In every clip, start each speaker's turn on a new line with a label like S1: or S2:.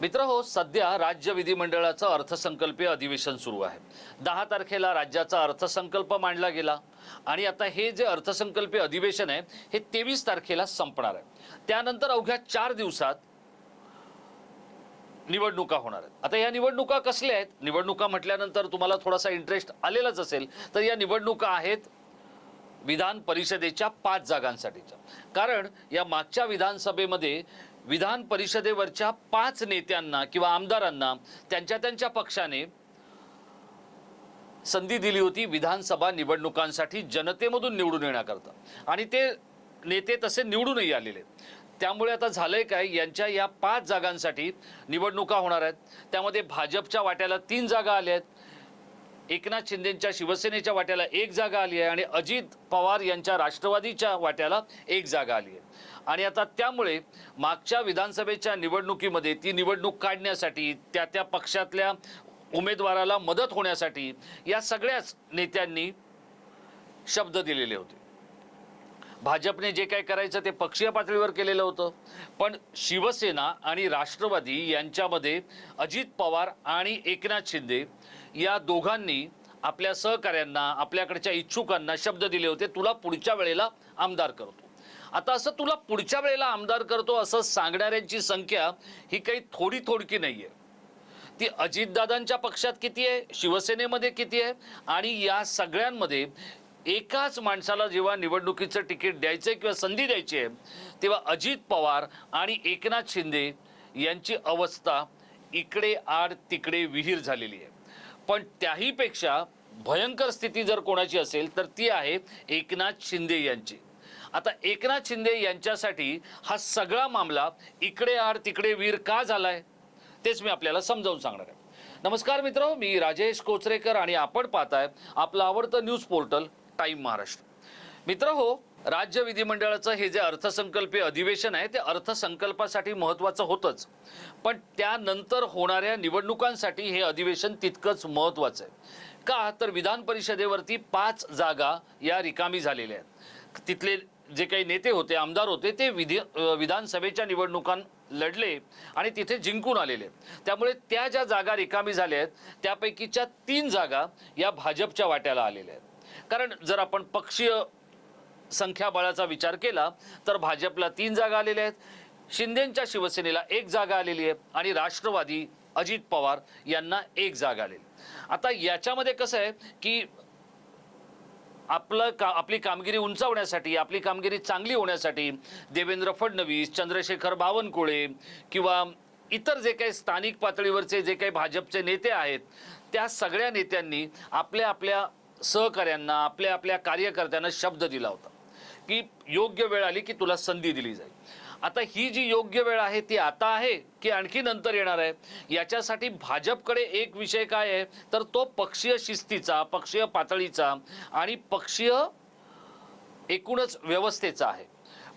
S1: मित्र हो सध्या राज्य विधिमंडळाचं अर्थसंकल्पीय अधिवेशन सुरू आहे. दहा तारखेला राज्याचा अर्थसंकल्प मांडला गेला आणि आता हे जे अर्थसंकल्पीय अधिवेशन आहे हे तेवीस तारखेला संपणार आहे. त्यानंतर अवघ्या चार दिवसात निवडणुका होणार आहेत. आता या निवडणुका कसल्या आहेत? निवडणुका म्हटल्यानंतर तुम्हाला थोडासा इंटरेस्ट आलेलाच असेल तर या निवडणुका आहेत विधान परिषदेच्या पाच जागांसाठीच्या. कारण या मागच्या विधानसभेमध्ये विधान परिषदेवरच्या पाच नेत्यांना किंवा आमदारांना त्यांच्या त्यांच्या पक्षाने संधी दिली होती विधानसभा निवडणुकांसाठी जनतेमधून निवडून येण्याकरता. आणि ते नेते तसे निवडूनही आलेले त्यामुळे आता झालंय काय? यांच्या या पाच जागांसाठी निवडणुका होणार आहेत. त्यामध्ये भाजपच्या वाट्याला तीन जागा आल्या आहेत. एकनाथ शिंदेच्या शिवसेनेच्या वाट्याला एक जागा आली आहे आणि अजित पवार यांच्या राष्ट्रवादीच्या वाट्याला एक जागा आली आहे. आणि आता त्यामुळे मागच्या विधानसभेच्या निवडणुकीमध्ये ती निवडणूक काढण्यासाठी त्या त्या पक्षातल्या उमेदवाराला मदत होण्यासाठी या सगळ्याच नेत्यांनी शब्द दिलेले होते. भाजपने जे काय करायचं ते पक्षीय पातळीवर केलेलं होतं. पण शिवसेना आणि राष्ट्रवादी यांच्यामध्ये अजित पवार आणि एकनाथ शिंदे या दोघांनी आपल्या सहकाऱ्यांना आपल्याकडच्या इच्छुकांना शब्द दिले होते. तुला पुढच्या वेळेला आमदार करतो. आता असं तुला पुढच्या वेळेला आमदार करतो असं सांगणाऱ्यांची संख्या ही काही थोडी थोडकी नाही आहे ती अजितदादांच्या पक्षात किती आहे? शिवसेनेमध्ये किती आहे? आणि या सगळ्यांमध्ये एकाच माणसाला जेव्हा निवडणुकीचं तिकीट द्यायचं किंवा संधी द्यायची आहे तेव्हा अजित पवार आणि एकनाथ शिंदे यांची अवस्था इकडे आड तिकडे विहीर झालेली आहे. पण त्याहीपेक्षा भयंकर स्थिती जर कोणाची असेल तर ती आहे एकनाथ शिंदे यांची. आता एकनाथ शिंदे यांच्यासाठी हा सगळा मामला इकडे आड तिकडे वीर का झालाय? तेच मी आपल्याला समजावून सांगणार आहे. नमस्कार मित्र मी राजेश कोचरेकर आणि आपण पाहताय आपलं आवडतं न्यूज पोर्टल टाईम महाराष्ट्र. मित्र हो राज्य विधिमंडळाचं हे जे अर्थसंकल्पीय अधिवेशन आहे ते अर्थसंकल्पासाठी महत्त्वाचं होतंच. पण त्यानंतर होणाऱ्या निवडणुकांसाठी हे अधिवेशन तितकंच महत्त्वाचं आहे. का? तर विधान परिषदेवरती पाच जागा या रिकामी झालेल्या आहेत. तिथले जे काही नेते होते आमदार होते ते विधी विधानसभेच्या निवडणुकां लढले आणि तिथे जिंकून आलेले. त्यामुळे त्या ज्या जागा रिकामी झाल्या आहेत त्यापैकीच्या तीन जागा या भाजपच्या वाट्याला आलेल्या आहेत. कारण जर आपण पक्षीय संख्याबळाचा विचार केला तर भाजपला तीन जागा आलेल्या आहेत. शिंदेच्या शिवसेनेला एक जागा आलेली आहे आणि राष्ट्रवादी अजित पवार यांना एक जागा आलेली. आता याच्यामध्ये कसं आहे की आपलं का आपली कामगिरी उंचावण्यासाठी आपली कामगिरी चांगली होण्यासाठी देवेंद्र फडणवीस चंद्रशेखर बावनकुळे किंवा इतर जे काही स्थानिक पातळीवरचे जे काही भाजपचे नेते आहेत त्या सगळ्या नेत्यांनी आपल्या आपल्या सहकाऱ्यांना आपल्या आपल्या कार्यकर्त्यांना शब्द दिला होता की योग्य वेळ आली की तुला संधी दिली जाईल. आता ही जी योग्य वेळ आहे ती आता आहे की आणखी नंतर येणार आहे? याच्यासाठी भाजपकडे एक विषय काय आहे? तर तो पक्षीय शिस्तीचा पक्षीय पातळीचा आणि पक्षीय एकूणच व्यवस्थेचा आहे.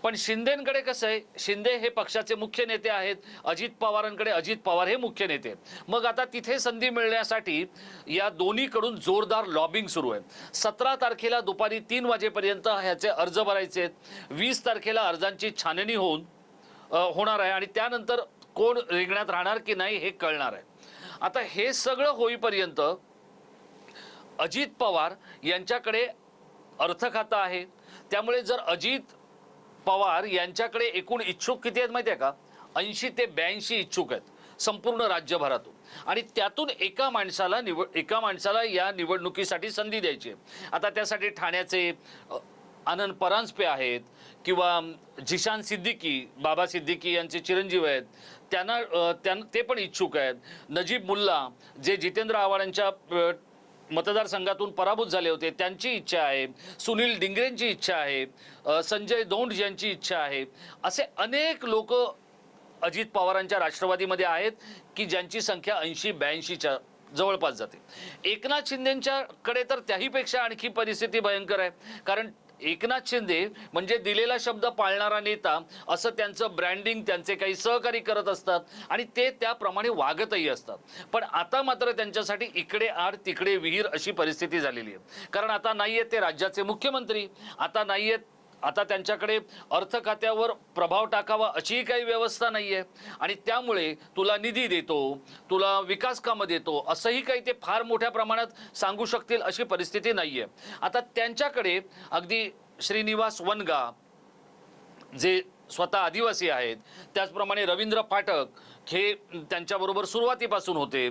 S1: पण शिंदेकडे कसं आहे? शिंदे हे पक्षाचे मुख्य नेते आहेत अजित पवारांकडे अजित पवार हे मुख्य नेते मग आता तिथे संधी मिळण्यासाठी या दोन्हीकडून जोरदार लॉबिंग सुरू आहे. सतरा तारखेला दुपारी तीन वाजेपर्यंत ह्याचे अर्ज भरायचे आहेत. वीस तारखेला अर्जांची छाननी होऊन होणार आहे आणि त्यानंतर कोण रिंगणात राहणार की नाही हे कळणार आहे. आता हे सगळं होईपर्यंत अजित पवार यांच्याकडे अर्थखातं आहे. त्यामुळे जर अजित पवार यांच्याकडे एकूण इच्छुक किती आहेत माहिती आहे का? ऐंशी ते ब्याऐंशी इच्छुक आहेत संपूर्ण राज्यभरातून. आणि त्यातून एका माणसाला निवड एका माणसाला या निवडणुकीसाठी संधी द्यायची आहे. आता त्यासाठी ठाण्याचे आनंद परांजपे आहेत किंवा जिशान सिद्दीकी बाबा सिद्दीकी यांचे चिरंजीव आहेत त्यांना अ, त्यां ते पण इच्छुक आहेत. नजीब मुल्ला जे जितेंद्र आव्हाडांच्या मतदारसंघातून पराभूत झाले होते त्यांची इच्छा आहे. सुनील डिंगरेंची इच्छा आहे. संजय दौंड यांची इच्छा आहे. असे अनेक लोक अजित पवारांच्या राष्ट्रवादीमध्ये आहेत की ज्यांची संख्या ऐंशी ब्याऐंशीच्या जवळपास जाते. एकनाथ शिंदेंच्याकडे तर त्याहीपेक्षा आणखी परिस्थिती भयंकर आहे. कारण एकनाथ शिंदे म्हणजे दिलेला शब्द पाळणारा नेता असं त्यांचं ब्रँडिंग त्यांचे काही सहकारी करत असतात आणि ते त्याप्रमाणे वागतही असतात. पण आता मात्र त्यांच्यासाठी इकडे आड तिकडे विहीर अशी परिस्थिती झालेली आहे. कारण आता नाही आहेत ते राज्याचे मुख्यमंत्री आता नाही आहेत आता त्यांच्याकडे अर्थ खात्यावर प्रभाव टाकावा अशीही काही व्यवस्था नाही आहे आणि त्यामुळे तुला निधी देतो तुला विकास कामं देतो असंही काही ते फार मोठ्या प्रमाणात सांगू शकतील अशी परिस्थिती नाही आहे आता त्यांच्याकडे अगदी श्रीनिवास वनगा जे स्वतः आदिवासी आहेत. त्याचप्रमाणे रवींद्र फाटक हे त्यांच्याबरोबर सुरुवातीपासून होते.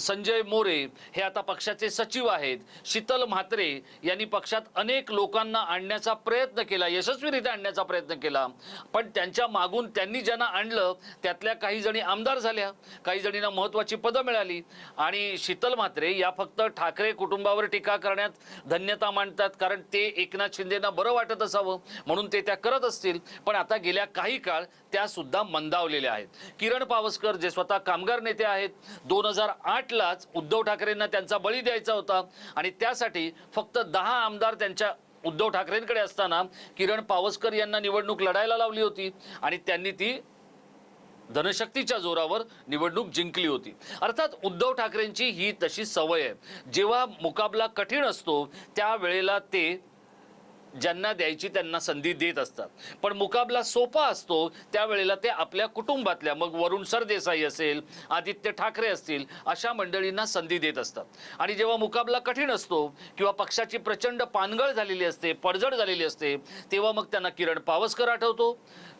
S1: संजय मोरे हे आता पक्षाचे सचिव आहेत. शीतल म्हात्रे यांनी पक्षात अनेक लोकांना आणण्याचा प्रयत्न केला यशस्वीरित्या आणण्याचा प्रयत्न केला. पण त्यांच्या मागून त्यांनी ज्यांना आणलं त्यातल्या काही जणी आमदार झाल्या काही जणींना महत्त्वाची पदं मिळाली. आणि शीतल म्हात्रे या फक्त ठाकरे कुटुंबावर टीका करण्यात धन्यता मांडतात कारण ते एकनाथ शिंदेना बरं वाटत असावं म्हणून ते त्या करत असतील. पण आता गेल्या काही काळ त्या सुद्धा मंदावलेल्या आहेत. किरण पावसकर जे स्वतः कामगार नेते आहेत दोन हजार आठलाच उद्धव ठाकरेंना त्यांचा बळी द्यायचा होता आणि त्यासाठी फक्त दहा आमदार त्यांच्या उद्धव ठाकरेंकडे असताना किरण पावसकर यांना निवडणूक लढायला लावली होती आणि त्यांनी ती धनशक्तीच्या जोरावर निवडणूक जिंकली होती. अर्थात उद्धव ठाकरेंची ही तशी सवय आहे. जेव्हा मुकाबला कठीण असतो त्यावेळेला ते ज्यांना द्यायची त्यांना संधी देत असतात. पण मुकाबला सोपा असतो त्यावेळेला ते आपल्या कुटुंबातल्या मग वरुण सरदेसाई असेल आदित्य ठाकरे असतील अशा मंडळींना संधी देत असतात. आणि जेव्हा मुकाबला कठीण असतो किंवा पक्षाची प्रचंड पानगळ झालेली असते पडझड झालेली असते तेव्हा मग त्यांना किरण पावसकर आठवतो.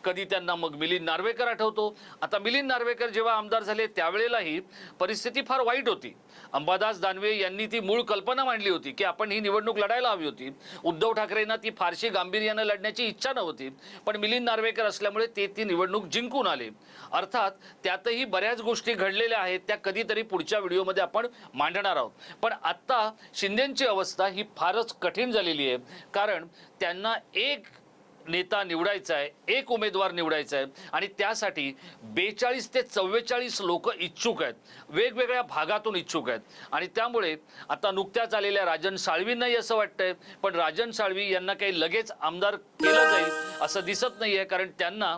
S1: कधी त्यांना मग मिलिंद नार्वेकर आठवतो. आता मिलिंद नार्वेकर जेव्हा आमदार झाले त्यावेळेलाही परिस्थिती फार वाईट होती. अंबादास दानवे यांनी ती मूळ कल्पना मांडली होती की आपण ही निवडणूक लढायला हवी होती. उद्धव ठाकरेंना ती फारशी गांभीर्यानं लढण्याची इच्छा नव्हती पण मिलिंद नार्वेकर असल्यामुळे ते ती निवडणूक जिंकून आले. अर्थात त्यातही बऱ्याच गोष्टी घडलेल्या आहेत त्या कधीतरी पुढच्या व्हिडिओमध्ये आपण मांडणार आहोत. पण आत्ता शिंदेची अवस्था ही फारच कठीण झालेली आहे कारण त्यांना एक नेता निवडायचा आहे एक उमेदवार निवडायचा आहे आणि त्यासाठी बेचाळीस ते चव्वेचाळीस लोक इच्छुक आहेत वेगवेगळ्या भागातून इच्छुक आहेत. आणि त्यामुळे आता नुकत्याच आलेल्या राजन साळवींनाही असं वाटतंय पण राजन साळवी यांना काही लगेच आमदार केलं जाईल असं दिसत नाही आहे कारण त्यांना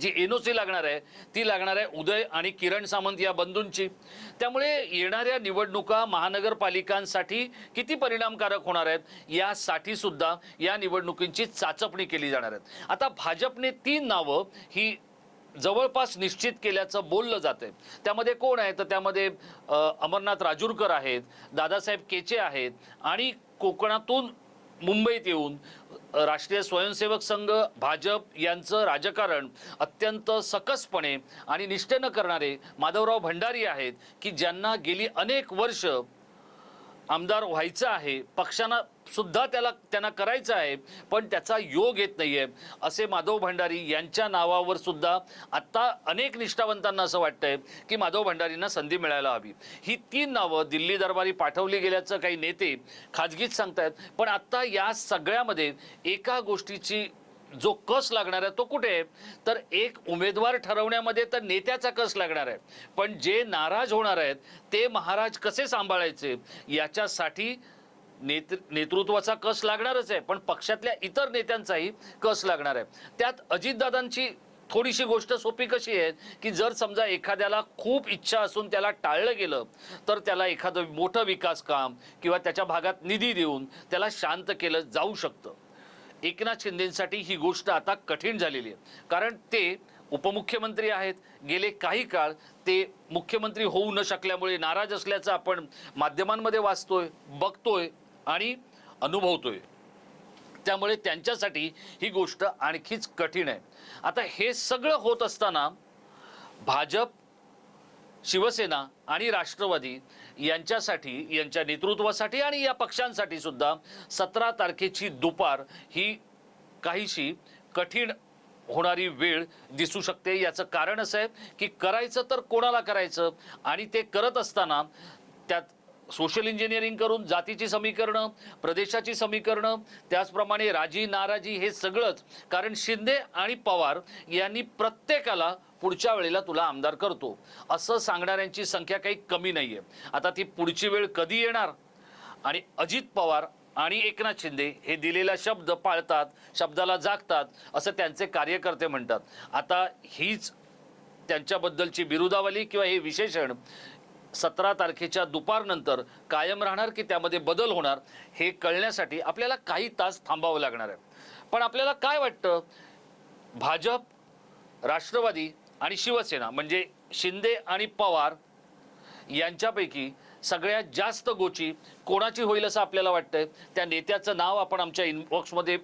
S1: जी एनओसी लागणार आहे ती लागणार आहे उदय आणि किरण सामंत या बंधूंची. त्यामुळे येणाऱ्या निवडणुका महानगरपालिकांसाठी किती परिणामकारक होणार आहेत यासाठी सुद्धा या निवडणुकींची चाचपणी केली जाणार आहेत आता भाजपने तीन नावं ही जवळपास निश्चित केल्याचं बोललं जातंय. त्यामध्ये कोण आहे तर त्यामध्ये अमरनाथ राजूरकर आहेत दादासाहेब केचे आहेत आणि कोकणातून मुंबईत येऊन राष्ट्रीय स्वयंसेवक संघ भाजप यांचं राजकारण अत्यंत सकसपणे आणि निष्ठेनं करणारे माधवराव भंडारी आहेत की ज्यांना गेली अनेक वर्ष आमदार व्हायचं आहे पक्षांना सुद्धा त्याला त्यांना करायचं आहे पण त्याचा योग येत नाही आहे असे माधव भंडारी यांच्या नावावर सुद्धा आत्ता अनेक निष्ठावंतांना असं वाटतंय की माधव भंडारींना संधी मिळायला हवी. ही तीन नावं दिल्ली दरबारी पाठवली गेल्याचं काही नेते खाजगीच सांगतायत पण आत्ता या सगळ्यामध्ये एका गोष्टीची जो कस लागणार आहे तो कुठे आहे? तर एक उमेदवार ठरवण्यामध्ये तर नेत्याचा कस लागणार आहे. पण जे नाराज होणार आहेत ते महाराज कसे सांभाळायचे? याच्यासाठी नेतृ नेतृत्वाचा कस लागणारच आहे पण पक्षातल्या इतर नेत्यांचाही कस लागणार आहे. त्यात अजितदादांची थोडीशी गोष्ट सोपी कशी आहे की जर समजा एखाद्याला खूप इच्छा असून त्याला टाळलं गेलं तर त्याला एखादं मोठं विकास काम किंवा त्याच्या भागात निधी देऊन त्याला शांत केलं जाऊ शकतं. एकनाथ शिंदेसाठी ही गोष्ट आता कठीण झालेली आहे. कारण ते उपमुख्यमंत्री आहेत. गेले काही काळ ते मुख्यमंत्री होऊ न शकल्यामुळे नाराज असल्याचं आपण माध्यमांमध्ये वाचतोय बघतोय. आणि अनुभवतोय. त्यामुळे त्यांच्यासाठी ही गोष्ट आणखीच कठीण आहे. आता हे सगळं होत असताना भाजप शिवसेना आणि राष्ट्रवादी यांच्यासाठी यांच्या नेतृत्वासाठी आणि या पक्षांसाठी सुद्धा सतरा तारखेची दुपार ही काहीशी कठीण होणारी वेळ दिसू शकते. याचं कारण असं आहे की करायचं तर कोणाला करायचं आणि ते करत असताना त्यात सोशल इंजिनिअरिंग करून जातीची समीकरणं प्रदेशाची समीकरणं त्याचप्रमाणे राजी नाराजी हे सगळंच. कारण शिंदे आणि पवार यांनी प्रत्येकाला पुढच्या वेळेला तुला आमदार करतो. असं सांगणाऱ्यांची संख्या काही कमी नाही आहे आता ती पुढची वेळ कधी येणार? आणि अजित पवार आणि एकनाथ शिंदे हे दिलेला शब्द पाळतात शब्दाला जागतात असं त्यांचे कार्यकर्ते म्हणतात. आता हीच त्यांच्याबद्दलची बिरुदावली किंवा हे विशेषण सतरा तारखेच्या दुपारनंतर कायम राहणार की त्यामध्ये बदल होणार हे कळण्यासाठी आपल्याला काही तास थांबावं लागणार आहे. पण आपल्याला काय वाटतं? भाजप राष्ट्रवादी आणि शिवसेना म्हणजे शिंदे आणि पवार यांच्यापैकी सगळ्यात जास्त गोची कोणाची होईल असं आपल्याला वाटतंय? त्या नेत्याचं नाव आपण आमच्या इनबॉक्समध्ये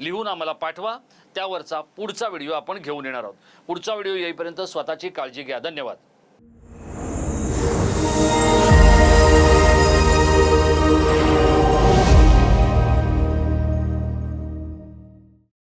S1: लिहून आम्हाला पाठवा. त्यावरचा पुढचा व्हिडिओ आपण घेऊन येणार आहोत. पुढचा व्हिडिओ येईपर्यंत स्वतःची काळजी घ्या. धन्यवाद.